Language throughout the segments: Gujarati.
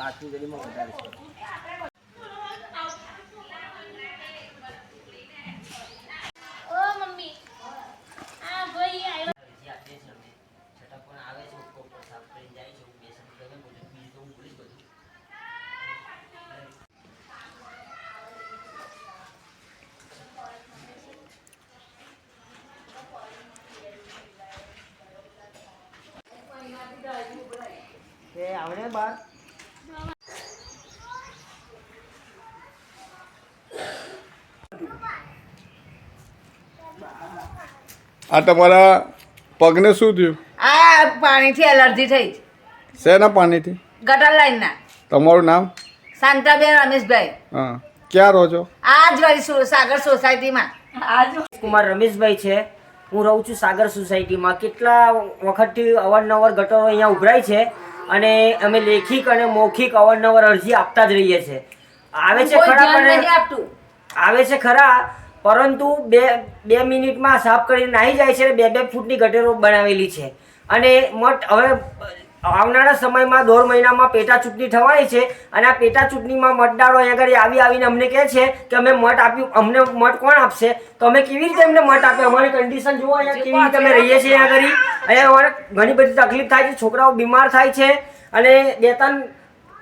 પાંચમી ગલીમાં વધારે છે. આવડે મમ્મી આ ભાઈ આવ્યો અરજી આપીએ છીએ અમે છતાં પણ આવે છે ઉપર ઉપર સાફ કરીને જાય છે હું બે શબ્દ કહે બધું બીજું તો હું ભૂલીશ બધું એ આવડે બાર આ તમારા પગને શું થયું? આ પાણીથી એલર્જી થઈ શેના પાણીથી? ગટર લાઈનના. તમારું નામ? શાંતાબેન રમેશભાઈ. હા. ક્યાં રહો છો? આ જ વાળી સાગર સોસાયટીમાં. કુમાર રમેશભાઈ છે. હું રહું છું સાગર સોસાયટીમાં. કેટલા વખતથી અવારનવાર ગટરો અહીંયા ઉભરાય છે અને અમે લેખિક અને મૌખિક અવારનવાર અરજી આપતા જ રહીએ છીએ આવે છે ખરા પણ આવે છે ખરા પરંતુ બે બે મિનિટમાં સાફ કરીને નાહી જાય છે અને બે બે ફૂટની ગટેરો બનાવેલી છે. અને મઠ હવે આવનારા સમયમાં દોઢ મહિનામાં પેટા ચૂંટણી થવાની છે અને આ પેટા ચૂંટણીમાં મતદારો અહીંયા આગળ આવી આવીને અમને કહે છે કે અમે મત આપ્યું, અમને મત કોણ આપશે? તો અમે કેવી રીતે અમને મત આપે? અમારી કન્ડિશન જુઓ અહીંયા કેવી રીતે અમે રહીએ છીએ અહીંયા આગળ. અહીંયા અમારે ઘણી બધી તકલીફ થાય છે, છોકરાઓ બીમાર થાય છે અને બે, ત્રણ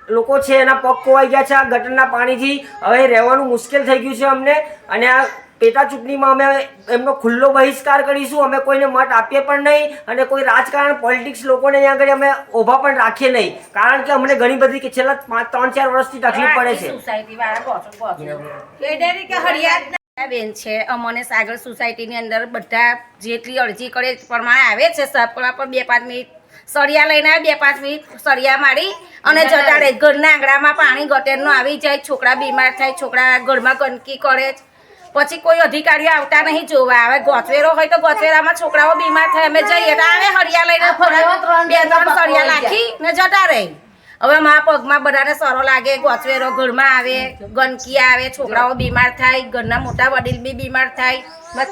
લોકો છે એના પગ ખોવાઈ ગયા છે આ ગટરના પાણીથી. હવે રહેવાનું મુશ્કેલ થઈ ગયું છે અમને અને આ પેટા ચૂંટણીમાં અમે એમનો ખુલ્લો બહિષ્કાર કરીશું અમે કોઈને મત આપીએ પણ નહીં અને કોઈ રાજકારણ પોલિટિક્સ લોકોને અહીંયા આગળ અમે ઊભા પણ રાખીએ નહીં. કારણ કે અમને ઘણી બધી કે છેલ્લા પાંચ ત્રણ ચાર વર્ષથી તકલીફ પડે છે. બેન છે અમને સાગર સોસાયટીની અંદર બધા જેટલી અરજી કરે પ્રમાણે આવે છે સપના પર બે પાંચ મિનિટ સળિયા લઈને આવે બે પાંચ મિનિટ સળિયા મારી અને જતા રહે ઘરના આંગણામાં પાણી ગટેરનું આવી જાય છોકરા બીમાર થાય છોકરા ઘરમાં ગંદકી કરે. છે. પછી કોઈ અધિકારી આવતા નહીં જોવા આવે. ગોચવેરો હોય તો ગોચવેરામાં છોકરાઓ બીમાર થાય અમે જઈએ તો આવે હરિયા લઈને બે ત્રણ સળિયા નાખી ને જતા રહે. હવે મારા પગમાં બધાને સરો લાગે ગોચવેરો ઘરમાં આવે ગંદકી આવે છોકરાઓ બીમાર થાય ઘરના મોટા વડીલ બી બીમાર થાય.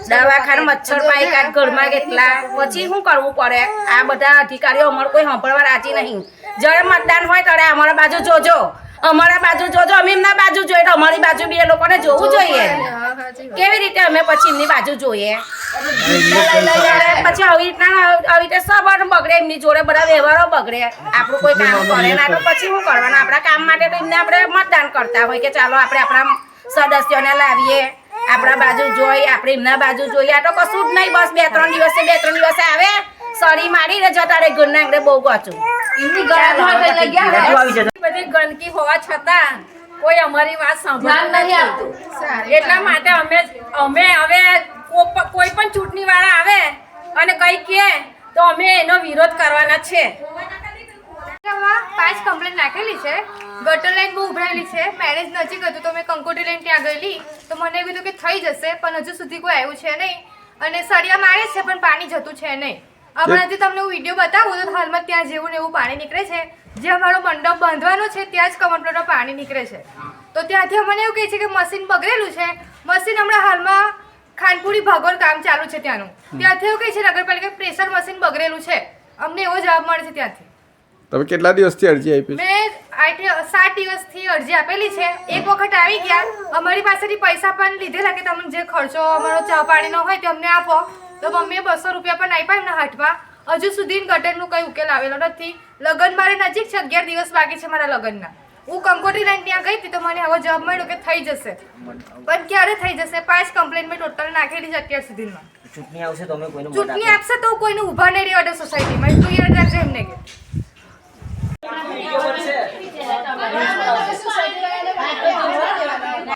દવાખાને મચ્છર પાયકા ઘરમાં કેટલા. પછી શું કરવું પડે? આ બધા અધિકારીઓ અમારે કોઈ સાંભળવા રાજી નહીં. જ્યારે મતદાન હોય ત્યારે અમારા બાજુ જોજો. અમારા બાજુ જોજો અમે એમના બાજુ જોઈએ તો અમારી બાજુ બી એ લોકોને જોવું જોઈએ. કેવી રીતે અમે પછી એમની બાજુ જોઈએ? પછી આવી રીતના આવી રીતે સબર બગડે એમની જોડે બધા વ્યવહારો બગડે. આપણું કોઈ કામ કરે ના તો પછી શું કરવાનું? આપણા કામ માટે તો એમને આપણે મતદાન કરતા હોય કે ચાલો આપણે આપણા સદસ્યોને લાવીએ આપણા બાજુ જોઈ આપણે એમના બાજુ જોઈએ. આ તો કશું જ નહીં બસ બે ત્રણ દિવસે બે ત્રણ દિવસે આવે સળી મારીને જતા રે ઘરના આંગણે બહુ ગોચું. બધું બધી ગંદકી હોવા છતાં કોઈ અમારી વાત સાંભળ નહીં નથી એટલા માટે અમે અમે હવે કોઈ પણ ચૂંટણી વાળા આવે અને કઈ કહે તો અમે એનો વિરોધ કરવાના છે. પાંચ કમ્પ્લેન નાખેલી છે. ગટર લાઈન બહુ ઉભરાયેલી છે. મેરેજ નજીક હતું તો મેં કંકોટી લાઈન ત્યાં ગયેલી. તો મને એવું કીધું કે થઈ જશે પણ હજુ સુધી કોઈ આવ્યું છે નહીં. અને સળિયા મારે છે પણ પાણી જતું છે નહીં. હમણાં જે તમને હું વીડિયો બતાવું તો હાલમાં ત્યાં જેવું ને એવું પાણી નીકળે છે. જે અમારો મંડપ બાંધવાનો છે ત્યાં જ કમરપ્લોટમાં પાણી નીકળે છે. તો ત્યાંથી અમને એવું કહે છે કે મશીન બગડેલું છે. મશીન હમણાં હાલમાં ખાનપુરી ભાગોળ કામ ચાલુ છે ત્યાંનું. ત્યાંથી એવું કહે છે નગરપાલિકા પ્રેશર મશીન બગડેલું છે. અમને એવો જવાબ મળે છે ત્યાંથી. તમે કેટલા દિવસથી અરજી આપી મેં સાત દિવસથી અરજી આપેલી છે. એક વખત આવી ગયા. અમારી પાસેથી પૈસા પણ લીધેલા કે તમે જે ખર્ચો અમારો ચા પાણીનો હોય તે અમને આપો. તો મમ્મીએ બસો રૂપિયા પણ આપ્યા એમના હાથમાં. હજુ સુધી ગટરનું કંઈ ઉકેલ આવેલો નથી. લગ્ન મારે નજીક છે. અગિયાર દિવસ બાકી છે મારા લગ્નના. હું કંકોટી લાઈન ત્યાં ગઈ હતી તો મને આવો જવાબ મળ્યો કે થઈ જશે. પણ ક્યારે થઈ જશે? પાંચ કમ્પ્લેન મેં ટોટલ નાખેલી છે અત્યાર સુધીમાં. ચૂંટણી આવશે તો અમે કોઈને ચૂંટણી આપશે તો કોઈને ઊભા નહીં રહેવા દે